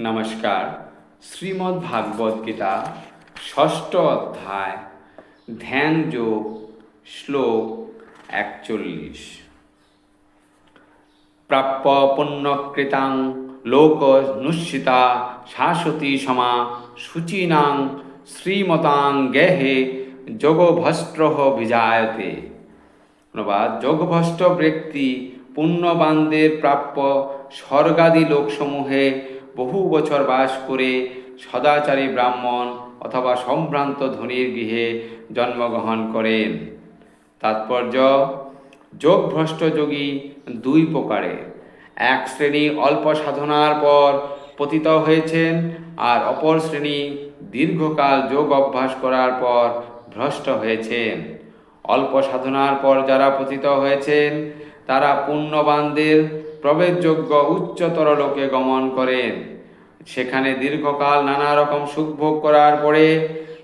নমস্কার। শ্রীমদ্ ভাগবত গীতা, ষষ্ঠ অধ্যায়, ধ্যান যোগ, শ্লোক একচল্লিশ। প্রাপ্য পুণ্যকৃতাং লোক নুষ্যিতা শাশ্বতী সমা শুচীনাং শ্রীমতাং গেহে যোগভস্ট্রহ বিজায়তে। অনুবাদ যোগভ্রষ্ট ব্যক্তি পুণ্যবানদের প্রাপ্য স্বর্গাদি লোকসমূহে বহু বছর বাস করে সদাচারী ব্রাহ্মণ অথবা সম্ভ্রান্ত ধনীর গৃহে জন্মগ্রহণ করেন। তাৎপর্য, যোগভ্রষ্ট যোগী দুই প্রকারের এক শ্রেণি অল্প সাধনার পর পতিত হয়েছেন আর অপর শ্রেণি দীর্ঘকাল যোগ অভ্যাস করার পর ভ্রষ্ট হয়েছেন। অল্প সাধনার পর যারা পতিত হয়েছেন, তারা পুণ্যবানদের প্রবেশযোগ্য উচ্চতর লোকে গমন করেন সেখানে দীর্ঘকাল নানা রকম সুখ ভোগ করার পরে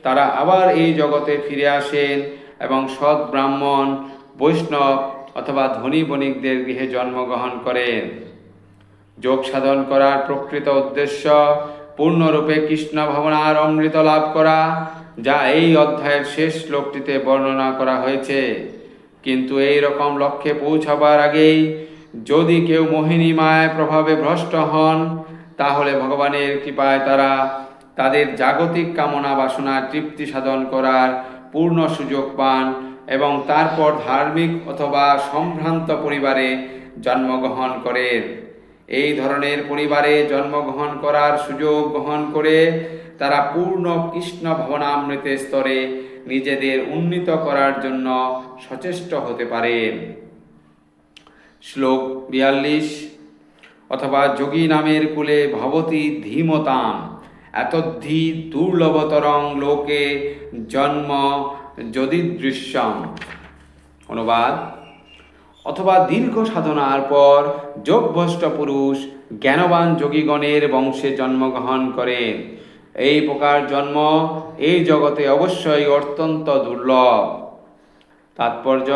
তারা আবার এই জগতে ফিরে আসেন এবং সৎ ব্রাহ্মণ, বৈষ্ণব অথবা ধনী বণিকদের গৃহে জন্মগ্রহণ করেন। যোগ সাধন করার প্রকৃত উদ্দেশ্য পূর্ণরূপে কৃষ্ণ ভাবনার অমৃত লাভ করা, যা এই অধ্যায়ের শেষ শ্লোকটিতে বর্ণনা করা হয়েছে। কিন্তু এই রকম লক্ষ্যে পৌঁছাবার আগেই যদি কেউ মোহিনী মায়ার প্রভাবে ভ্রষ্ট হন, তাহলে ভগবানের কৃপায় তারা তাদের জাগতিক কামনা বাসনা তৃপ্তি সাধন করার পূর্ণ সুযোগ পান এবং তারপর ধার্মিক অথবা সম্ভ্রান্ত পরিবারে জন্মগ্রহণ করেন। এই ধরনের পরিবারে জন্মগ্রহণ করার সুযোগ গ্রহণ করে তারা পূর্ণ কৃষ্ণ ভবনামৃতের স্তরে নিজেদের উন্নীত করার জন্য সচেষ্ট হতে পারেন। শ্লোক বিয়াল্লিশ, অথবা যোগী নামের কুলে ভবতী ধীমতাম, এতদ্ধি দুর্লভতরং লোকে জন্ম যদি দৃশ্যম অনুবাদ, অথবা দীর্ঘ সাধনার পর যোগভ্রষ্ট পুরুষ জ্ঞানবান যোগীগণের বংশে জন্মগ্রহণ করেন। এই প্রকার জন্ম এই জগতে অবশ্যই অত্যন্ত দুর্লভ। তাৎপর্য,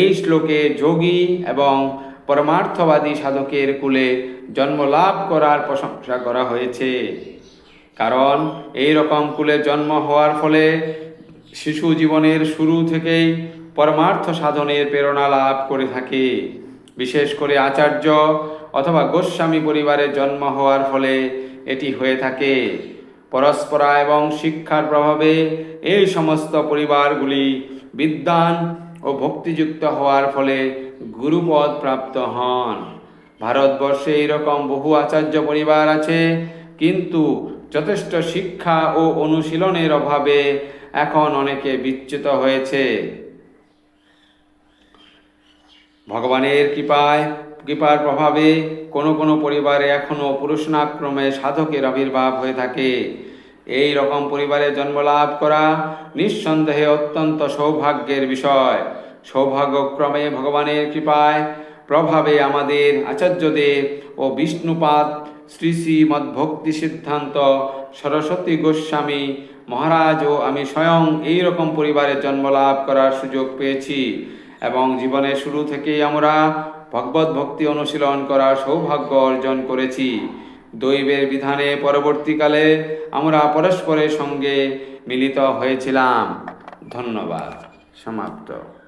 এই শ্লোকে যোগী এবং পরমার্থবাদী সাধকের কুলে জন্ম লাভ করার প্রশংসা করা হয়েছে। কারণ এই রকম কুলে জন্ম হওয়ার ফলে শিশু জীবনের শুরু থেকেই পরমার্থ সাধনের প্রেরণা লাভ করে থাকে। বিশেষ করে আচার্য অথবা গোস্বামী পরিবারে জন্ম হওয়ার ফলে এটি হয়ে থাকে। পরস্পরা এবং শিক্ষার প্রভাবে এই সমস্ত পরিবারগুলি বিদ্বান ও ভক্তিযুক্ত হওয়ার ফলে গুরুপদ প্রাপ্ত হন। ভারতবর্ষে এইরকম বহু আচার্য পরিবার আছে, কিন্তু যথেষ্ট শিক্ষা ও অনুশীলনের অভাবে এখন অনেকে বিচ্যুত হয়েছে। ভগবানের কৃপায়, কৃপার প্রভাবে কোনো কোনো পরিবারে এখনও পুরুষনাক্রমে সাধকের আবির্ভাব হয়ে থাকে। এই রকম পরিবারে জন্মলাভ করা নিঃসন্দেহে অত্যন্ত সৌভাগ্যের বিষয়। সৌভাগ্যক্রমে ভগবানের কৃপায় প্রভাবে আমাদের আচার্যদেব ও বিষ্ণুপাদ শ্রী শ্রী মদ্ভক্তি সিদ্ধান্ত সরস্বতী গোস্বামী মহারাজ ও আমি স্বয়ং এই রকম পরিবারে জন্মলাভ করার সুযোগ পেয়েছি এবং জীবনের শুরু থেকেই আমরা ভগবত ভক্তি অনুশীলন করার সৌভাগ্য অর্জন করেছি। দৈবের বিধানে পরবর্তীকালে আমরা পরস্পরের সঙ্গে মিলিত হয়েছিলাম। ধন্যবাদ। সমাপ্ত।